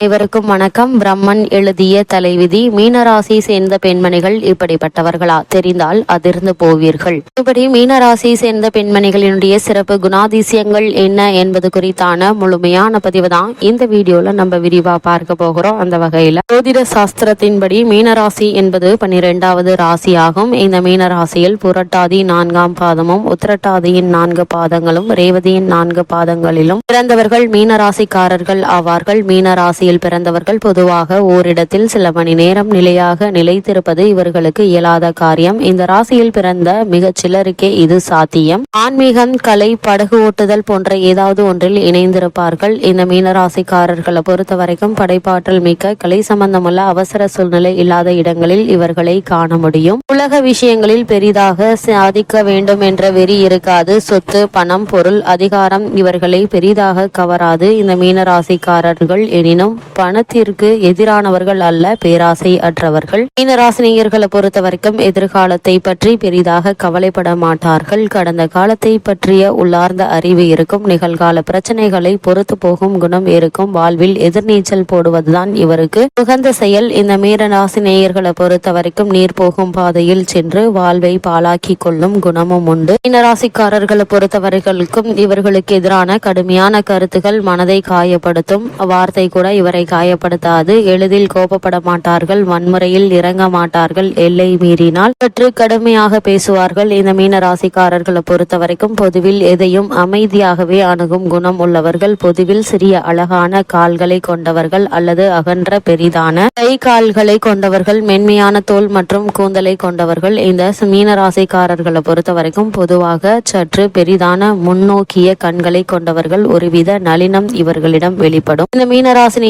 அனைவருக்கும் வணக்கம். பிரம்மன் எழுதிய தலைவிதி மீனராசி சேர்ந்த பெண்மணிகள் இப்படிப்பட்டவர்களா? தெரிந்தால் அதிர்ந்து போவீர்கள். இப்படி மீனராசி சேர்ந்த பெண்மணிகளினுடைய சிறப்பு குணாதிசயங்கள் என்ன என்பது குறித்தான முழுமையான பதிவு தான் இந்த வீடியோல நம்ம விரிவா பார்க்க போகிறோம். அந்த வகையில ஜோதிட சாஸ்திரத்தின்படி மீனராசி என்பது பன்னிரெண்டாவது ராசியாகும். இந்த மீனராசியில் புரட்டாதி நான்காம் பாதமும் உத்திரட்டாதியின் நான்கு பாதங்களும் ரேவதியின் நான்கு பாதங்களிலும் பிறந்தவர்கள் மீனராசிக்காரர்கள் ஆவார்கள். மீனராசி மீனராசியில் பிறந்தவர்கள் பொதுவாக ஓரிடத்தில் சில மணி நேரம் நிலையாக நிலைத்திருப்பது இவர்களுக்கு இயலாத காரியம். இந்த ராசியில் பிறந்த மிகச் சிலருக்கே இது சாத்தியம். ஆன்மீகம் கலை படகு ஓட்டுதல் போன்ற ஏதாவது ஒன்றில் இணைந்திருப்பார்கள். இந்த மீனராசிக்காரர்களை பொறுத்த வரைக்கும் படைப்பாற்றல் மிக்க கலை சம்பந்தமுள்ள அவசர சூழ்நிலை இல்லாத இடங்களில் இவர்களை காண முடியும். உலக விஷயங்களில் பெரிதாக சாதிக்க வேண்டும் என்ற வெறி இருக்காது. சொத்து பணம் பொருள் அதிகாரம் இவர்களை பெரிதாக கவராது. இந்த மீனராசிக்காரர்கள் எனினும் பணத்திற்கு எதிரானவர்கள் அல்ல பேராசை அற்றவர்கள். மீனராசினியர்களை பொறுத்த வரைக்கும் எதிர்காலத்தை பற்றி பெரிதாக கவலைப்பட மாட்டார்கள். கடந்த காலத்தை பற்றிய உள்ளார்ந்த அறிவு இருக்கும். நிகழ்கால பிரச்சனைகளை பொறுத்து போகும் குணம் இருக்கும். வாழ்வில் எதிர்நீச்சல் போடுவதுதான் இவருக்கு. உகந்த செயல். இந்த மீனராசினியர்களை பொறுத்த வரைக்கும் நீர் போகும் பாதையில் சென்று வாழ்வை பாலாக்கி கொள்ளும் குணமும் உண்டு. மீனராசிக்காரர்களை பொறுத்தவர்களுக்கும் இவர்களுக்கு எதிரான கடுமையான கருத்துகள் மனதை காயப்படுத்தும். வார்த்தை கூட இவர் காயப்படுத்தாது. எளிதில் கோபப்பட மாட்டார்கள் வன்முறையில் இறங்க மாட்டார்கள் எல்லை மீறினால் சற்று கடுமையாக பேசுவார்கள். இந்த மீன ராசிக்காரர்களை பொறுத்த வரைக்கும் பொதுவில் எதையும் அமைதியாகவே அணுகும் குணம் உள்ளவர்கள் பொதுவில் சிறிய அழகான கால்களை கொண்டவர்கள் அல்லது அகன்ற பெரிதான கை கால்களை கொண்டவர்கள் மென்மையான தோல் மற்றும் கூந்தலை கொண்டவர்கள். இந்த மீன ராசிக்காரர்களை பொறுத்த வரைக்கும் பொதுவாக சற்று பெரிதான முன்னோக்கிய கண்களை கொண்டவர்கள். ஒருவித நளினம் இவர்களிடம் வெளிப்படும். இந்த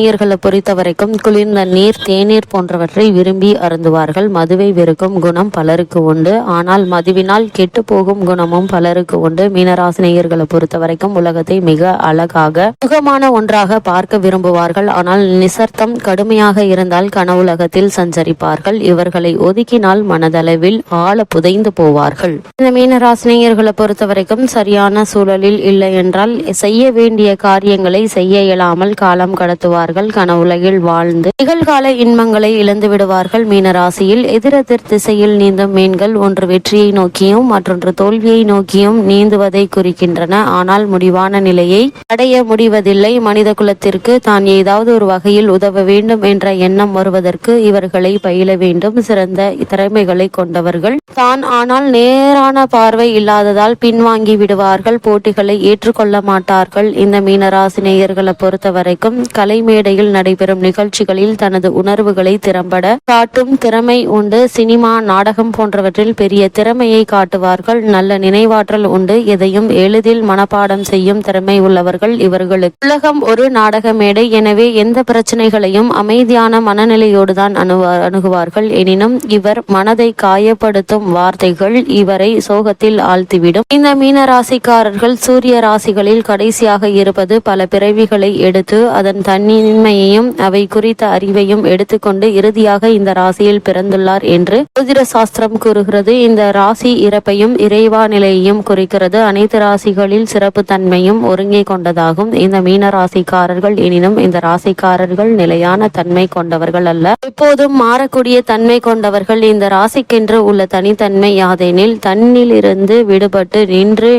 இளைஞர்களை பொறுத்த வரைக்கும் குளிர்ந்த நீர் தேநீர் போன்றவற்றை விரும்பி அருந்துவார்கள். மதுவை வெறுக்கும் குணம் பலருக்கு உண்டு. ஆனால் மதுவினால் கெட்டு போகும் குணமும் பலருக்கு உண்டு. மீனராசினியர்களை பொறுத்த வரைக்கும் உலகத்தை மிக அழகாக சுகமான ஒன்றாக பார்க்க விரும்புவார்கள். ஆனால் நிசர்த்தம் கடுமையாக இருந்தால் கனவுலகத்தில் சஞ்சரிப்பார்கள். இவர்களை ஒதுக்கினால் மனதளவில் ஆழ புதைந்து போவார்கள். இந்த மீனராசினியர்களை பொறுத்த வரைக்கும் சரியான சூழலில் இல்லை என்றால் செய்ய வேண்டிய காரியங்களை செய்ய இயலாமல் காலம் கடத்துவார்கள். கனவுலகில் வாழ்ந்து நிகழ்கால இன்பங்களை இழந்து விடுவார்கள். மீனராசியில் எதிரெதிர் திசையில் நீந்தும் மீன்கள் ஒன்று வெற்றியை நோக்கியும் மற்றொன்று தோல்வியை நோக்கியும் நீந்துவதை குறிக்கின்றன. ஆனால் முடிவான நிலையை அடைய முடிவதில்லை. மனித குலத்திற்கு தான் ஏதாவது ஒரு வகையில் உதவ வேண்டும் என்ற எண்ணம் வருவதற்கு இவர்களை பயில வேண்டும். சிறந்த திறமைகளை கொண்டவர்கள் தான். ஆனால் நேரான பார்வை இல்லாததால் பின்வாங்கி விடுவார்கள். போட்டிகளை ஏற்றுக்கொள்ள மாட்டார்கள். இந்த மீனராசினியர்களை பொறுத்த வரைக்கும் கலை மேடையில் நடைபெறும் நிகழ்ச்சிகளில் தனது உணர்வுகளை திறம்பட காட்டும் திறமை உண்டு. சினிமா நாடகம் போன்றவற்றில் பெரிய திறமையை காட்டுவார்கள். நல்ல நினைவாற்றல் உண்டு. எதையும் எளிதில் மனப்பாடம் செய்யும் திறமை உள்ளவர்கள் இவர்களுக்கு. உலகம் ஒரு நாடக மேடை. எனவே எந்த பிரச்சனைகளையும் அமைதியான மனநிலையோடு தான் அணுகுவார்கள். எனினும் இவர் மனதை காயப்படுத்தும் வார்த்தைகள் இவரை சோகத்தில் ஆழ்த்திவிடும். இந்த மீன ராசிக்காரர்கள் சூரிய ராசிகளில் கடைசியாக இருப்பது பல பிறவிகளை எடுத்து அதன் தன்னின்மையையும் அவை குறித்த அறிவையும் எடுத்துக்கொண்டு இறுதியாக இந்த ராசியில் பிறந்துள்ளார் என்று ஜோதிட சாஸ்திரம் கூறுகிறது. இந்த ராசி இறப்பையும் இறைவா நிலையையும் குறிக்கிறது. அனைத்து ராசிகளில் சிறப்பு தன்மையும் ஒருங்கே கொண்டதாகும். இந்த மீன ராசிக்காரர்கள் எனினும் இந்த ராசிக்காரர்கள் நிலையான தன்மை கொண்டவர்கள் அல்ல. எப்போதும் மாறக்கூடிய தன்மை கொண்டவர்கள் இந்த ராசிக்கென்று உள்ள தனித்தன்மை யாதெனில் தன்னிலிருந்து விடுபட்டு நின்று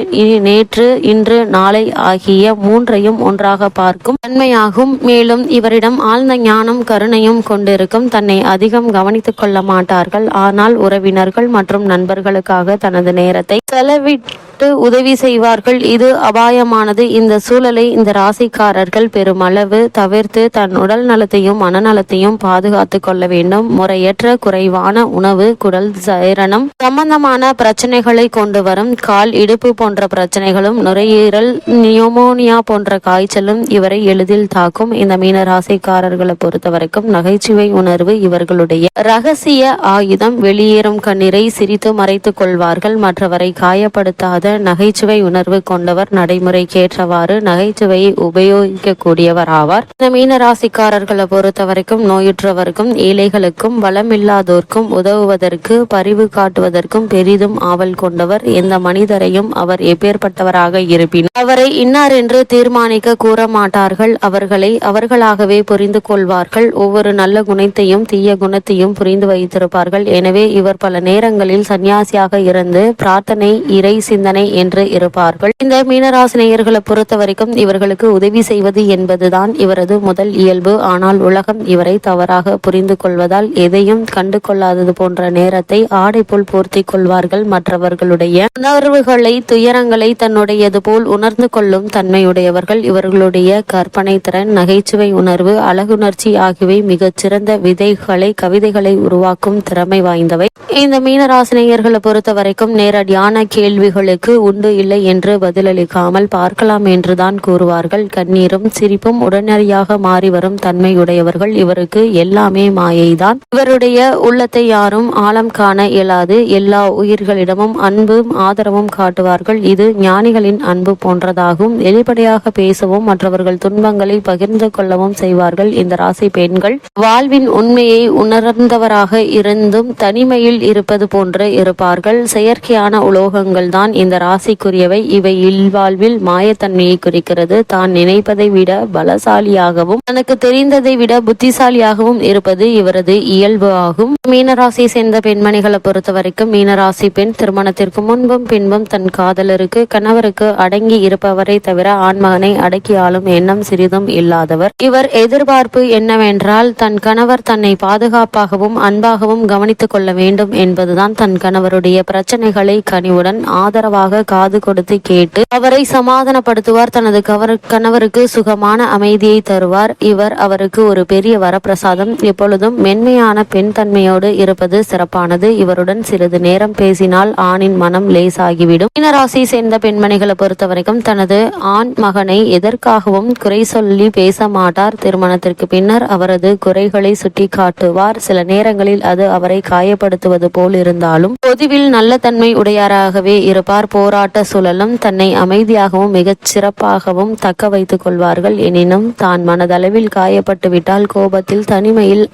நேற்று இன்று நாளை ஆகிய மூன்றையும் ஒன்றாக பார்க்கும் தன்மையாகும். மேலும் இவரிடம் ஆழ்ந்த ஞானம் கருணையும் கொண்டிருக்கும் தன்னை அதிகம் கவனித்துக் கொள்ள மாட்டார்கள். ஆனால் உறவினர்கள் மற்றும் நண்பர்களுக்காக தனது நேரத்தை செலவிட்டு உதவி செய்வார்கள். இது அபாயமானது. இந்த சூழலை இந்த ராசிக்காரர்கள் பெருமளவு தவிர்த்து தன் உடல் நலத்தையும் மனநலத்தையும் பாதுகாத்துக் கொள்ள வேண்டும். முறையற்ற குறைவான உணவு குடல் சைரணம் சம்பந்தமான பிரச்சனைகளை கொண்டு வரும். கால் இடுப்பு போன்ற பிரச்சனைகளும் நுரையீரல் நியூமோனியா போன்ற காய்ச்சலும் இவரை எளிதில் தாக்கும். இந்த மீன ராசிக்காரர்களை பொறுத்த வரைக்கும் நகைச்சுவை உணர்வு இவர்களுடைய ரகசிய ஆயுதம். வெளியேறும் கண்ணீரை சிரித்து மறைத்துக் கொள்வார்கள். மற்றவரை காயப்படுத்தாத நகைச்சுவை உணர்வு கொண்டவர் நடைமுறைக்கேற்றவாறு நகைச்சுவையை உபயோகிக்கக்கூடியவர் ஆவார். இந்த மீன ராசிக்காரர்களை பொறுத்த வரைக்கும் நோயுற்றவர்க்கும் ஏழைகளுக்கும் வளமில்லாதோர்க்கும் உதவுவதற்கு பரிவு காட்டுவதற்கும் பெரிதும் ஆவல் கொண்டவர் எந்த மனிதரையும் அவர் எப்பேற்பட்டவராக இருப்பினும். அவரை இன்னார் என்று தீர்மானிக்க கூற மாட்டார்கள் அவர்களை அவர்கள் தாங்களாகவே புரிந்து கொள்வார்கள். ஒவ்வொரு நல்ல குணத்தையும் தீய குணத்தையும் புரிந்து வைத்திருப்பார்கள். எனவே இவர் பல நேரங்களில் சன்னியாசியாக இருந்து பிரார்த்தனை இறை சிந்தனை என்று இருப்பார்கள். இந்த மீனராசினியர்களை பொறுத்த வரைக்கும் இவர்களுக்கு உதவி செய்வது என்பதுதான் இவரது முதல் இயல்பு. ஆனால் உலகம் இவரை தவறாக புரிந்து கொள்வதால் எதையும் கண்டு கொள்ளாதது போன்ற நேரத்தை ஆடை போல் போர்த்தி கொள்வார்கள் மற்றவர்களுடைய உணர்வுகளை துயரங்களை தன்னுடையது போல் உணர்ந்து கொள்ளும் தன்மையுடையவர்கள். இவர்களுடைய கற்பனை திறன் நகைச்சுவை உணர்வு அழகுணர்ச்சி ஆகியவை மிகச் சிறந்த விதைகளை கவிதைகளை உருவாக்கும் திறமை வாய்ந்தவை. இந்த மீனராசினியர்களை பொறுத்த வரைக்கும் நேரடியான கேள்விகளுக்கு உண்டு இல்லை என்று பதிலளிக்காமல் பார்க்கலாம் என்றுதான் கூறுவார்கள். கண்ணீரும் சிரிப்பும் உடனடியாக மாறி வரும் தன்மையுடையவர்கள். இவருக்கு எல்லாமே மாயைதான். இவருடைய உள்ளத்தை யாரும் ஆழம் காண இயலாது. எல்லா உயிர்களிடமும் அன்பும் ஆதரவும் காட்டுவார்கள். இது ஞானிகளின் அன்பு போன்றதாகும். வெளிப்படையாக பேசவும் மற்றவர்கள் துன்பங்களை பகிர்ந்து கொள்ளவும் செய்வார்கள். இந்த ராசி பெண்கள் வாழ்வின் உண்மையை உணர்ந்தவராக இருந்தும் தனிமையில் இருப்பது போன்று இருப்பார்கள். செயற்கையான உலோகங்கள் தான் இந்த ராசிக்குரியவை. இவை இல்வாழ்வில் மாயத்தன்மையை குறிக்கிறது. தான் நினைப்பதை விட பலசாலியாகவும் தனக்கு தெரிந்ததை விட புத்திசாலியாகவும் இருப்பது இவரது இயல்பு ஆகும். மீனராசியை சேர்ந்த பெண்மணிகளை பொறுத்த வரைக்கும் மீனராசி பெண் திருமணத்திற்கு முன்பும் பின்பும் தன் காதலருக்கு கணவருக்கு அடங்கி இருப்பவரை தவிர ஆண்மகனை அடக்கி ஆளும் எண்ணம் சிறிதும் இல்லாதவர். இவர் எதிர்பார்ப்பு என்னவென்றால் தன் கணவர் தன்னை பாதுகாப்பாகவும் அன்பாகவும் கவனித்துக் கொள்ள வேண்டும் என்பதுதான் தன் கணவருடைய பிரச்சனைகளை கனிவுடன் ஆதரவாக காது கொடுத்து கேட்டு அவரை சமாதானப்படுத்துவார். தனது கவர் கணவருக்கு சுகமான அமைதியை தருவார். இவர் அவருக்கு ஒரு பெரிய வரப்பிரசாதம். எப்பொழுதும் மென்மையான பெண் தன்மையோடு இருப்பது சிறப்பானது. இவருடன் சிறிது நேரம் பேசினால் ஆணின் மனம் லேசாகிவிடும். மீனராசி சேர்ந்த பெண்மணிகளை பொறுத்தவரைக்கும் தனது ஆண் மகனை எதற்காகவும் குறை சொல்லி பேச மாட்டார். மாட்டார் திருமணத்திற்கு பின்னர் அவரது குறைகளை சுட்டி காட்டுவார் சில நேரங்களில் அது அவரை காயப்படுத்துவது போல் இருந்தாலும் பொதுவில் நல்ல தன்மை உடையாராகவே இருப்பார். போராட்ட சூழலும் தன்னை அமைதியாகவும் மிகச் சிறப்பாகவும் தக்க வைத்துக் கொள்வார்கள். எனினும் தான் மனதளவில் காயப்பட்டு விட்டால் கோபத்தில் தனிமையில்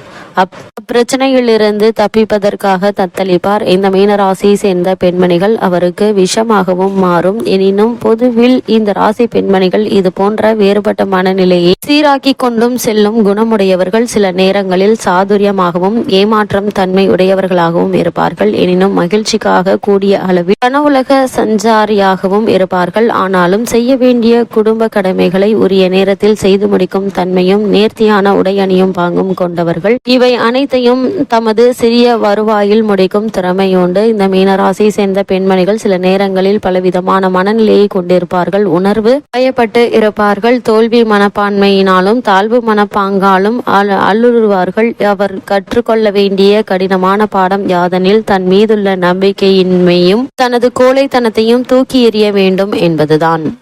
அப்பிரச்சனையிலிருந்து தப்பிப்பதற்காக தத்தளிப்பார். இந்த மீனராசியை சேர்ந்த பெண்மணிகள் அவருக்கு விஷமாகவும் மாறும். எனினும் பொதுவில் இந்த ராசி பெண்மணிகள் இது போன்ற வேறுபட்ட மனநிலையை சீராக்கி கொண்டும் செல்லும் குணமுடையவர்கள் சில நேரங்களில் சாதுரியமாகவும் ஏமாற்றம் தன்மை உடையவர்களாகவும் இருப்பார்கள். எனினும் மகிழ்ச்சிக்காக கூடிய அளவில் கனவுலக சஞ்சாரியாகவும் இருப்பார்கள். ஆனாலும் செய்ய வேண்டிய குடும்ப கடமைகளை உரிய நேரத்தில் செய்து முடிக்கும் தன்மையும் நேர்த்தியான உடை அணியும் பாங்கும் கொண்டவர்கள். இவை அனைத்தையும் தமது சிறிய வருவாயில் முடிக்கும் திறமையுண்டு இந்த மீனராசியை சேர்ந்த பெண்மணிகள் சில நேரங்களில் பலவிதமான மனநிலையை கொண்டிருப்பார்கள். உணர்வு பயப்பட்டு இருப்பார்கள். தோல்வி மனப்பான்மையினாலும் தாழ்வு மனப்பாங்காலும் அல்- அல்லுறுவார்கள். அவர் கற்றுக்கொள்ள வேண்டிய கடினமான பாடம் யாதெனில் தன் மீதுள்ள நம்பிக்கையின்மையும் தனது கோழைத்தனத்தையும் தூக்கி எறிய வேண்டும் என்பதுதான்.